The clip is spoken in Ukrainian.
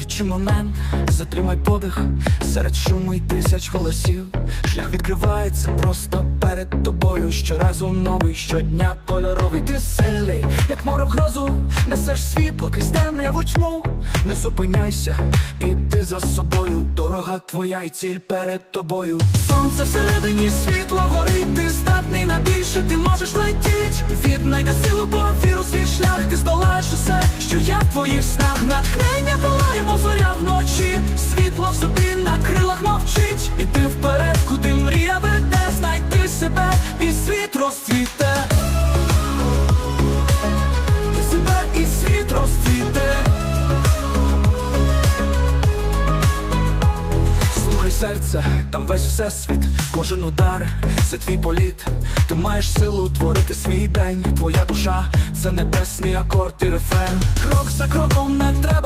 Відчуй момент, затримай подих серед шуму й тисяч голосів. Шлях відкривається просто перед тобою. Щоразу новий, щодня кольоровий. Ти сильний, як море в грозу, несеш світло крізь темряву тьму. Не зупиняйся, іди за собою. Дорога твоя і ціль перед тобою. Сонце всередині світло горить, ти здатний на більше, ти можеш летіть. Віднайди силу, бо віру свій шлях, ти здолаєш усе, що я в твоїх снах. Натхнення світ. Слухай серце, там весь всесвіт, кожен удар, це твій політ. Ти маєш силу творити свій день. Твоя душа це небесний акорд і рефрен. Крок за кроком не треба.